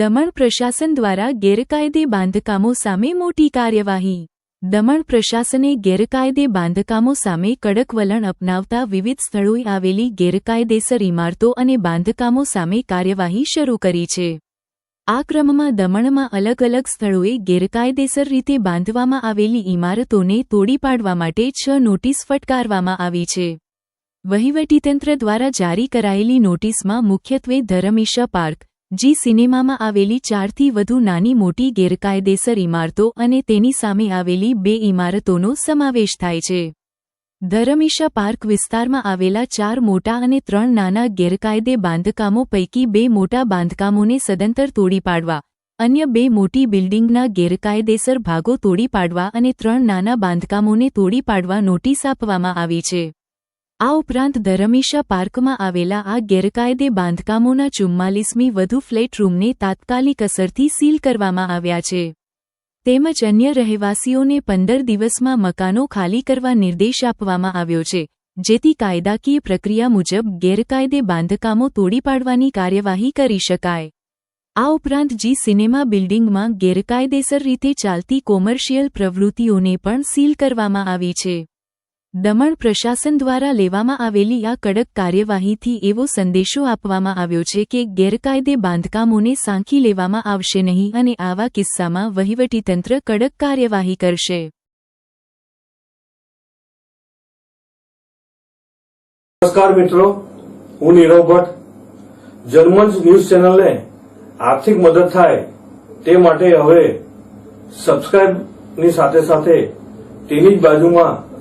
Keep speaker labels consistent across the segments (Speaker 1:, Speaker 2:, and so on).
Speaker 1: દમણ પ્રશાસન દ્વારા ગેરકાયદે બાંધકામો સામે મોટી કાર્યવાહી. દમણ પ્રશાસને ગેરકાયદે બાંધકામો સામે કડક વલણ અપનાવતા વિવિધ સ્થળોએ આવેલી ગેરકાયદેસર ઇમારતો અને બાંધકામો સામે કાર્યવાહી શરૂ કરી છે. આ ક્રમમાં દમણમાં અલગ અલગ સ્થળોએ ગેરકાયદેસર રીતે બાંધવામાં આવેલી ઇમારતોને તોડી પાડવા માટે છ નોટિસ ફટકારવામાં આવી છે. વહીવટીતંત્ર દ્વારા જારી કરાયેલી નોટિસમાં મુખ્યત્વે ધરમીશા પાર્ક જી સિનેમામાં આવેલી ચારથી વધુ નાની મોટી ગેરકાયદેસર ઇમારતો અને તેની સામે આવેલી બે ઇમારતોનો સમાવેશ થાય છે. ધરમીશા પાર્ક વિસ્તારમાં આવેલા ચાર મોટા અને ત્રણ નાના ગેરકાયદે બાંધકામો પૈકી બે મોટા બાંધકામોને સદંતર તોડી પાડવા, અન્ય બે મોટી બિલ્ડિંગના ગેરકાયદેસર ભાગો તોડી પાડવા અને ત્રણ નાના બાંધકામોને તોડી પાડવા નોટિસ આપવામાં આવી છે. આ ઉપરાંત ધરમીશા પાર્કમાં આવેલા આ ગેરકાયદે બાંધકામોના ચુમ્માલીસમી વધુ ફ્લેટ રૂમને તાત્કાલિક અસરથી સીલ કરવામાં આવ્યા છે. તેમજ અન્ય રહેવાસીઓને પંદર દિવસમાં મકાનો ખાલી કરવા નિર્દેશ આપવામાં આવ્યો છે. જેથી કાયદાકીય પ્રક્રિયા મુજબ ગેરકાયદે બાંધકામો તોડી પાડવાની કાર્યવાહી કરી શકાય. આ ઉપરાંત જી સિનેમા બિલ્ડિંગમાં ગેરકાયદેસર રીતે ચાલતી કોમર્શિયલ પ્રવૃત્તિઓને પણ સીલ કરવામાં આવી છે. દમણ પ્રશાસન દ્વારા લેવામાં આવેલી આ કડક કાર્યવાહીથી એવો સંદેશો આપવામાં આવ્યો છે કે ગેરકાયદે બાંધકામોને સાંખી લેવામાં આવશે નહીં અને આવા કિસ્સામાં વહીવટીતંત્ર કડક કાર્યવાહી કરશે.
Speaker 2: નમસ્કાર મિત્રો, હું નીરવ ભટ્ટ. જર્મન્સ ન્યૂઝ ચેનલને આર્થિક મદદ થાય તે માટે હવે સબસ્ક્રાઇબની સાથે સાથે તેની જ બાજુમાં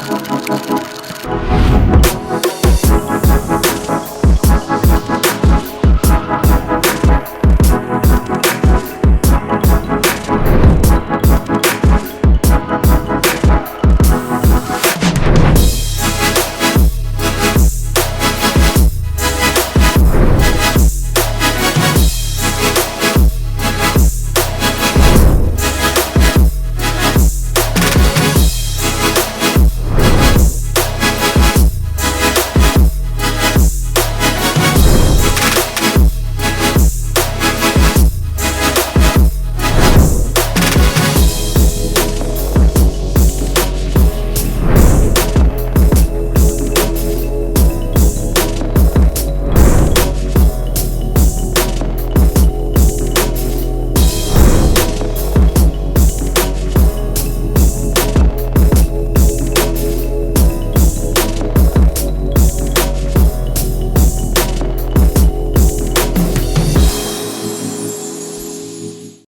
Speaker 3: Thank you.